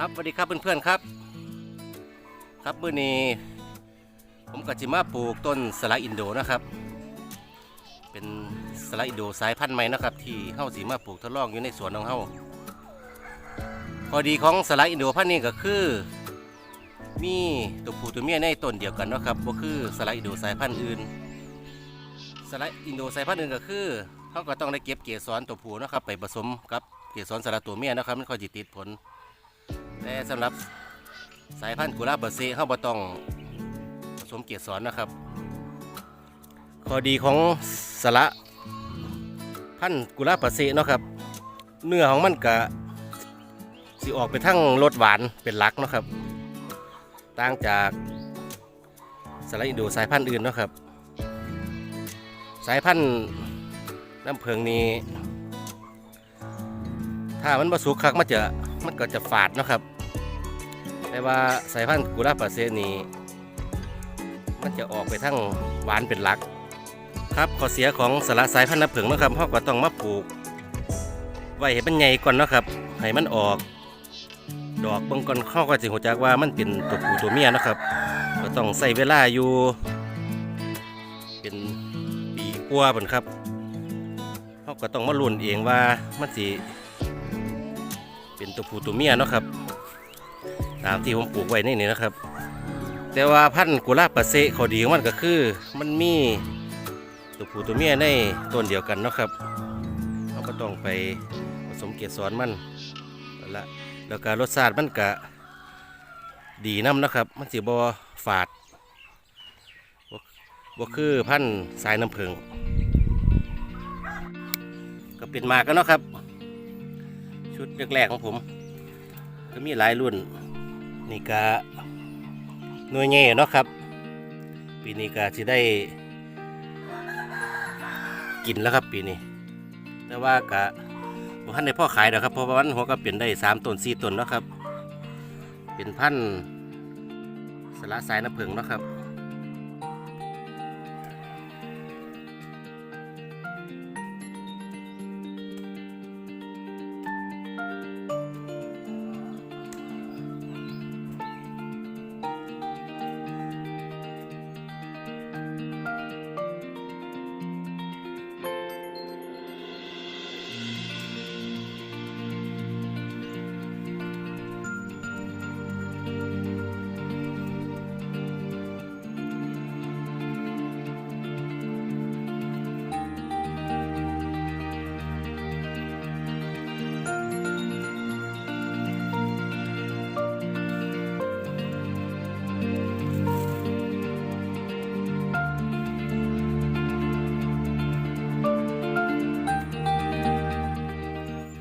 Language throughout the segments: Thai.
ครับสวัสดีครับเพื่อนๆครับ ครับมื้อนี้ผมกับจิมาปลูกต้นสละอินโดนะครับ เป็นสละอินโดสายพันธุ์ใหม่นะครับ ที่เฮาสีมาปลูกทดลองอยู่ในสวนของเฮาข้อดีของสละอินโดพันธุ์นี้ก็คือมีตัวผู้ตัวเมียในต้นเดียวกันนะครับบ่คือสละอินโดสายพันธุ์อื่นสละอินโดสายพันธุ์อื่นก็คือเฮาก็ต้องได้เก็บเกสรตัวผู้นะครับ ไปผสมกับเกสรสละตัวเมียนะครับมันค่อยสิติดผล แต่สำหรับสายพันธุ์กุหลาบเบอร์เซ่เฮาบ่ต้องผสมเกสรนะครับข้อดีของสละพันธุ์กุหลาบเบอร์เซ่เนาะครับ เนื้อของมันก็สิออกไปทั้งรสหวานเป็นลักเนาะครับ ต่างจากสละอินโดสายพันธุ์อื่นเนาะครับ สายพันธุ์น้ำเพิงนี้ ถ้ามันบ่สุกคักมันจะ มันก็จะฝาดนะครับ แต่ว่าสายพันธุ์กุหลาบปาเซนี้มันจะออกไปทั้งหวานเป็นหลัก ครับข้อเสียของสละสายพันธุ์น้ำผึ้งนะครับเราก็ต้องมาปลูก ไว้ให้มันใหญ่ก่อนนะครับให้มันออก ดอกเบางก่อนเข้าก็สิหัวจักว่ามันเป็นตัวผู้ตัวเมียนะครับ ก็ต้องใส่เวลาอยู่ เป็นปีกว่าบนครับเขาก็ต้องมาลุ้นเองว่ามันสิ เป็นตัวผู้ตัวเมียเนาะครับ ตามที่ผมปลูกไว้ในนี่นะครับ แต่ว่าพันธุ์กุหลาบปาเซข้อดีของมันก็คือ มันมีตัวผู้ตัวเมียในต้นเดียวกันเนาะครับเราก็ต้องไปผสมเกสรมันมันละแล้วก็รสชาติมันก็ดีน้ำนะครับ มันสิบอฝาดบ่บ่คือพันธุ์สายน้ำผึ้งก็เป็นมากกันเนาะครับ ชุดแรกๆของผม ก็มีหลายรุ่น นี่ก็หน่วยเง่เนาะครับ ปีนี้ก็จะได้กินแล้วครับปีนี้ แต่ว่าก็บ่ทันได้พ่อขายดอกครับเพราะว่ามันหัวก็เปลี่ยนได้สามต้นสี่ต้นเนาะครับ เป็นพันธุ์สละสายน้ำผึ้งเนาะครับ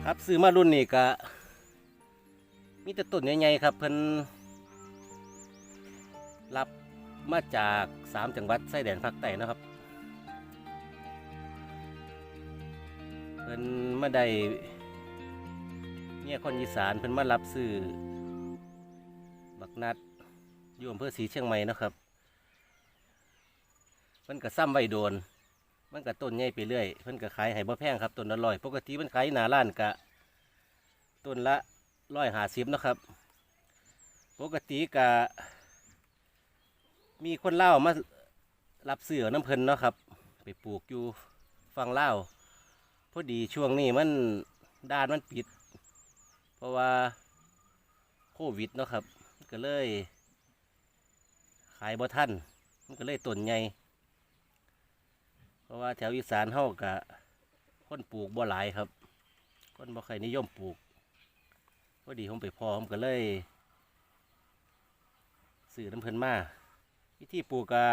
ครับซื้อมารุ่นนี้ก็มีแต่ต้นใหญ่ๆครับเพิ่นรับมาจากสามจังหวัดชายแดนภาคใต้นะครับเพิ่นมาได้เนี่ยคนอีสานเพิ่นมารับซื้อบักนัดอยู่อำเภอศรีเชียงใหม่นะครับเพิ่นก็ซ้ำไว้โดน มันก็ต้นใหญ่ไปเรื่อยเพิ่นก็ขายให้บ่แพงครับต้นละร้อยปกติมันขายหน้าร้านก็ต้นละร้อยห้าสิบนาะครับ ปกติก็มีคนเล่ามารับเสือน้ำเพิ่นเนาะครับ ไปปลูกอยู่ฝั่งเล่าพอดีช่วงนี้มันด้านมันปิด เพราะว่าโควิดเนาะครับ ก็เลย ขายบ่ทันมันก็เลยต้นใหญ่ เพราะว่าแถวอีสานเฮากะคนปลูกบ่หลายครับ คนบ่ใครนิยมปลูกพอดีผมไปพอผมก็เลยซื้อน้ำเพลินมาวิธีปลูกกะ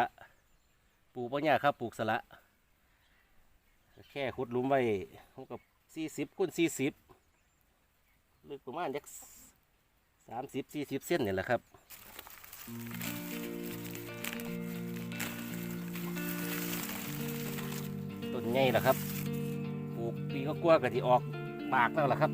ปลูกบ่ยากครับปลูกสละ แค่ขุดลุมไว้ผมกับสี่สิบคูณสี่สิบลึกประมาณจักสามสิบสี่สิบเส้นนี่แหละครับ นใหญ่ละครับ ปลูกปีก็กลัวกะที่ออกปากแล้วล่ะครับ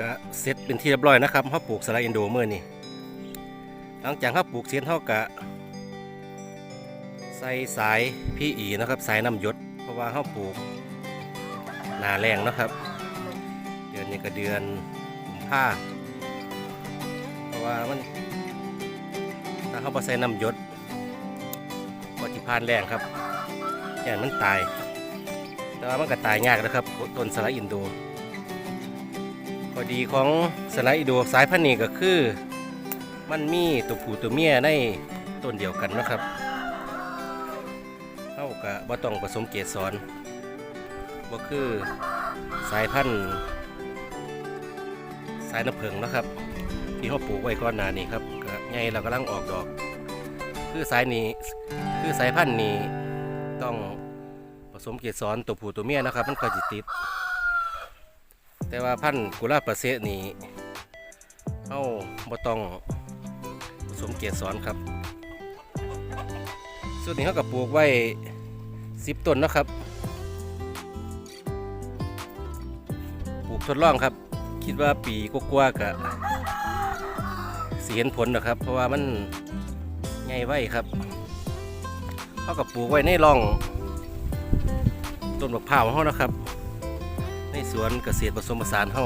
ก็เสร็จเป็นที่เรียบร้อยนะครับเขาปลูกสไลด์อินโดเมื่อนี่หลังจากเขาปลูกเสร็จเขากะใส่สายพี่อีนะครับสายน้ำยศเพราะว่าเขาปลูกนาแรงนะครับ เดือนนี้ก็เดือนกุมภาเพราะว่ามันถ้าเขาบ่ใส่น้ำยศก็จิพานแรงครับอย่างมันตาย แต่ว่ามันก็ตายยากนะครับต้นสไลด์อินโด อดีของสไลด์อิโดสายพันธุ์นี้ก็คือ มันมีตัวผู้ตัวเมียในต้นเดียวกันนะครับเท่ากับบ่ต้องผสมเกสรบ่คือสายพันธุ์สายน้ำผึ้งนะครับ ที่เขาปลูกไว้ก่อนหน้านี้ครับก็ใหญ่เรากำลังออกดอก คือสายนี้คือสายพันธุ์นี้ต้องผสมเกสรตัวผู้ตัวเมียนะครับ มันค่อยจิติด แต่ว่าพันธุ์กุหลาบประเสริฐนี่เฮาบ่ต้องผสมเกสรครับส่วนนี้เฮาก็ปลูกไว้10ต้นนะครับปลูกทดลองครับ คิดว่าปีกว่าๆก็สิเห็นผลนะครับ เพราะว่ามันใหญ่ไว้ครับเฮาก็ปลูกไว้ในร่องต้นมะพร้าวของเฮานะครับ สวนเกษตรผสมผสานเฮา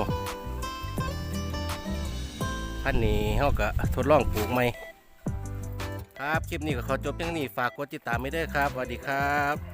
พันนี้เฮาก็ทดลองปลูกใหม่ครับ คลิปนี้ก็ขอจบเพียงนี้ฝากกดติดตามไม่ได้ครับสวัสดีครับ